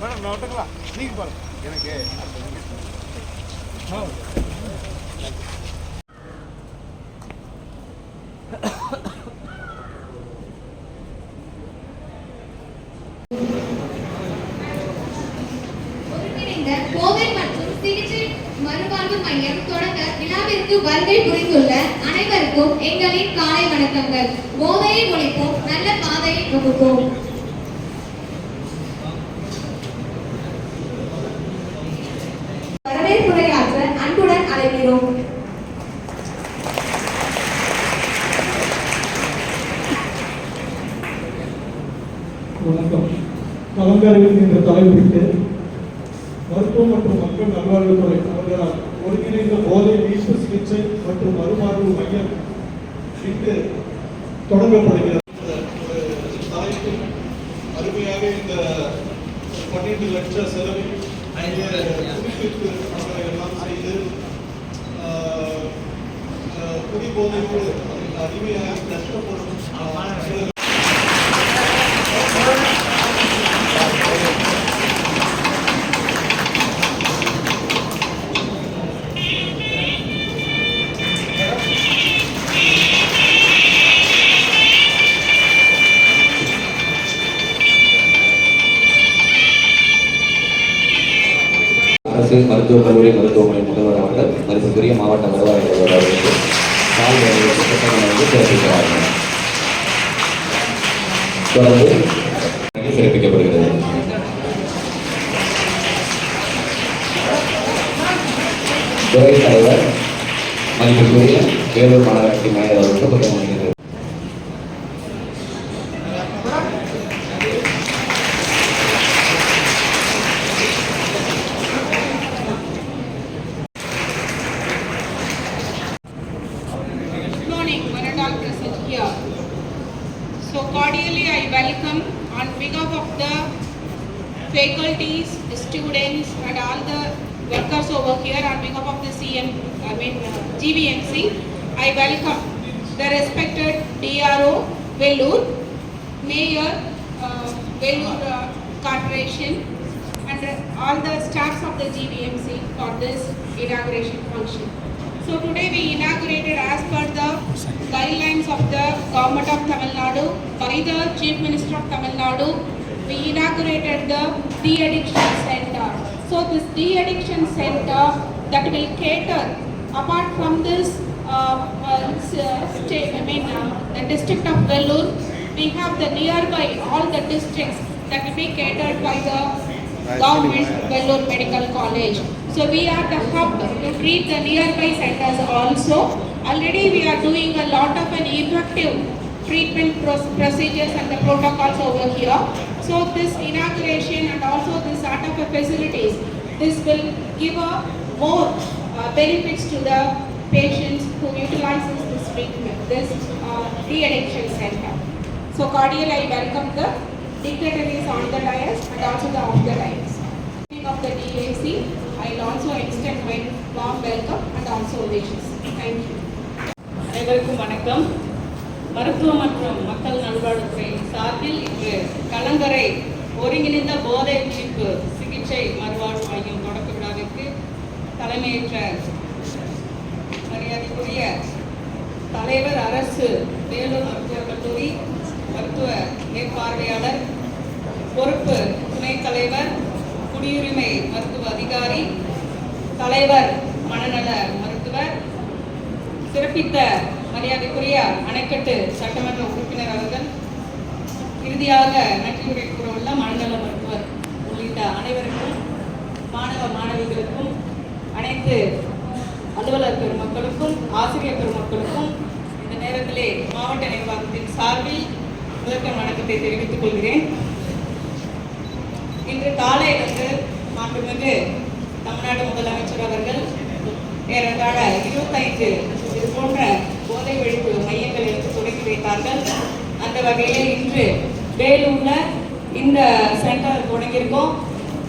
Madam நான் விட்டுங்களா நீங்கள் பாருங்க எனக்கு ஒருங்கிணைந்த கோவை மற்றும் சிகிச்சை மறுவாழ்வு மையம் தொடங்க விழாவிற்கு வருகை புரிந்துள்ள அனைவருக்கும் எங்களின் காலை வணக்கங்கள். போதையை ஒழிப்போம் நல்ல பாதையை வகுப்போம். வரவேற்புரையாற்ற அன்புடன் அழைக்கிறோம். வணக்கம். கலந்தாய்வு என்ற தலைப்பிட்டு மருத்துவம் மற்றும் மக்கள் நல்வாழ்வுத்துறை அவர்களால் ஒருங்கிணைந்த போதை வீசு சிகிச்சை மற்றும் மறுவாழ்வு மையம் இன்று தொடங்கப்படுகிறது. ஒரு அருமையாக இந்த பன்னெண்டு லட்ச செலவில் புதுப்பிப்பு எல்லாம் செய்து ஆஹ், ஆஹ், அடிமையாக கஷ்டப்படும் அரசு மருத்துவக் கல்லூரி மருத்துவமனை முதல்வர் அவர்கள் மதிப்புக்குரிய மாவட்ட வருவாய் அலுவலர் அவர்களுக்கு கால் வேலைகளுக்கு புத்தகம் வந்து சிறப்பிக்கிறார்கள் தொடர்ந்து சிறப்பிக்கப்படுகிறது துறை தலைவர் மதிப்புக்குரிய வேலூர் மாநகராட்சி மேயர் அவர்களுக்கு புத்தகம் cordially I welcome on behalf of the faculties, students and all the workers over here on behalf of the CM, I mean uh, GVMC, I welcome the respected DRO, Vellore, Mayor, uh, Vellore uh, Corporation and uh, all the staffs of the GVMC for this inauguration function. So today we inaugurated as per the guidelines of the government of Tamil Nadu the Chief Minister of Tamil Nadu. We inaugurated the de-addiction center. So this de-addiction center that will cater apart from this uh, uh, state, I mean uh, the district of Vellore, we have the nearby all the districts that will be catered by the government Vellore Medical College. So we are the hub to treat the nearby centers also. Already we are doing a lot of an effective treatment pros- procedures and the protocols over here. So this inauguration and also this sort of a facilities, this will give a more uh, benefits to the patients who utilizes this treatment, this uh, de-addiction center. So cordially I welcome the dignitaries on the dais and also the off the dais. Speaking Of the DAC, I will also extend my warm welcome and also wishes. Thank you. அனைவருக்கும் வணக்கம் மருத்துவ மற்றும் மக்கள் நல்வாழ்வுத்துறை சார்பில் இன்று கலங்கரை ஒருங்கிணைந்த போதை ஒழிப்பு சிகிச்சை மறுவாழ்வு மையம் தொடக்க விழாவிற்கு தலைமையேற்ற மரியாதைக்குரிய தலைவர் அரசு வேலூர் மருத்துவக் கல்லூரி மருத்துவ மேற்பார்வையாளர் பொறுப்பு துணைத் தலைவர் குடியுரிமை மருத்துவ அதிகாரி தலைவர் மனநல மருத்துவர் சிறப்பித்த மரியாதைக்குரிய அணைக்கட்டு சட்டமன்ற உறுப்பினர் அவர்கள் இறுதியாக நன்றியுரை கூறவுள்ள மனநல மருத்துவர் உள்ளிட்ட அனைவருக்கும் மாணவ மாணவிகளுக்கும் அனைத்து அலுவலர் பெருமக்களுக்கும் ஆசிரியர் பெருமக்களுக்கும் இந்த நேரத்திலே மாவட்ட நிர்வாகத்தின் சார்பில் முதற்கண் வணக்கத்தை தெரிவித்துக் கொள்கிறேன். இன்று காலை வந்து மாண்புமிகு தமிழ்நாடு முதலமைச்சர் அவர்கள் ஏறத்தாழ இருபத்தைந்து போன்ற போதை ஒழிப்பு மையங்களை வந்து தொடங்கி வைத்தார்கள். அந்த வகையில் இன்று வேலூர்ல இந்த சென்டர் தொடங்கியிருக்கோம்.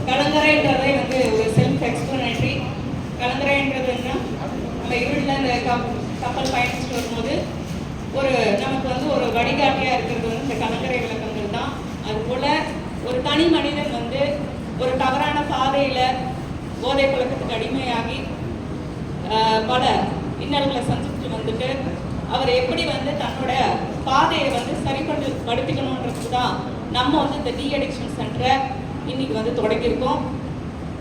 கலங்கரைன்றதே வந்து ஒரு செல்ஃப் எக்ஸ்பிளனேட்ரி கலங்கரைன்றது என்ன? நம்ம இருளில் இந்த கப் கப்பல் பயணிச்சுட்டு வரும்போது ஒரு நமக்கு வந்து ஒரு வழிகாட்டியாக இருக்கிறது வந்து இந்த கலங்கரை விளக்கங்கள் தான். அதுபோல் ஒரு தனி மனிதன் வந்து ஒரு தவறான பாதையில் போதை பழக்கத்துக்கு அடிமையாகி பல இன்னல்களை சந்திச்சுட்டு வந்துட்டு அவர் எப்படி வந்து தன்னோட பாதையை வந்து சரிபட்டு படுத்திக்கணுன்றது தான் நம்ம வந்து இந்த டி அடிக்ஷன் சென்டரை இன்னைக்கு வந்து தொடங்கியிருக்கோம்.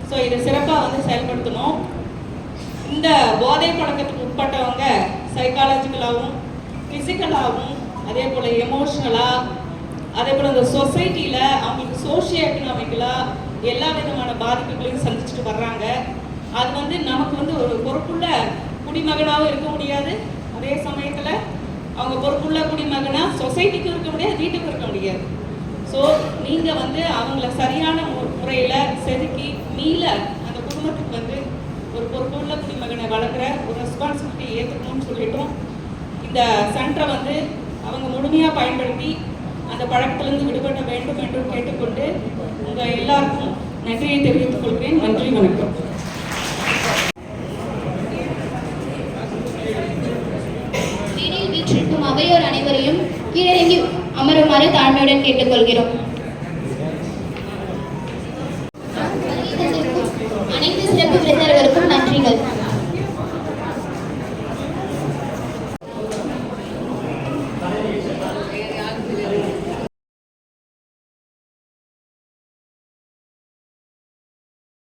ஸோ இதை சிறப்பாக வந்து செயல்படுத்தணும். இந்த போதை பழக்கத்துக்கு உட்பட்டவங்க சைக்காலஜிக்கலாகவும் ஃபிசிக்கலாகவும் அதே போல் எமோஷ்னலாக அதே போல் இந்த சொசைட்டியில் அவங்களுக்கு சோஷியோ எக்கனாமிக்கலாக எல்லா விதமான பாதிப்புகளையும் சந்திச்சுட்டு வர்றாங்க. அது வந்து நமக்கு வந்து ஒரு பொறுப்புள்ள குடிமகனாகவும் இருக்க முடியாது. அதே சமயத்தில் அவங்க பொறுப்புள்ள குடிமகனா சொசைட்டிக்கும் இருக்க முடியாது வீட்டுக்கும் இருக்க முடியாது. ஸோ நீங்கள் வந்து அவங்கள சரியான முறையில் செதுக்கி மீள அந்த குடும்பத்துக்கு வந்து ஒரு பொறுப்புள்ள குடிமகனை வளர்க்குற ஒரு ரெஸ்பான்சிபிலிட்டி ஏற்றுக்கணும்னு சொல்லிட்டோம் இந்த சென்டரை வந்து அவங்க முழுமையாக பயன்படுத்தி அந்த பழக்கத்திலிருந்து விடுபட வேண்டும் என்று கேட்டுக்கொண்டு உங்கள் எல்லாருக்கும் நன்றியை தெரிவித்துக் கொள்கிறேன். நன்றி வணக்கம். மேடையில் அவையோர் அனைவரையும் கீழிறங்கி அமருமாறு தாழ்மையுடன் கேட்டுக்கொள்கிறோம்.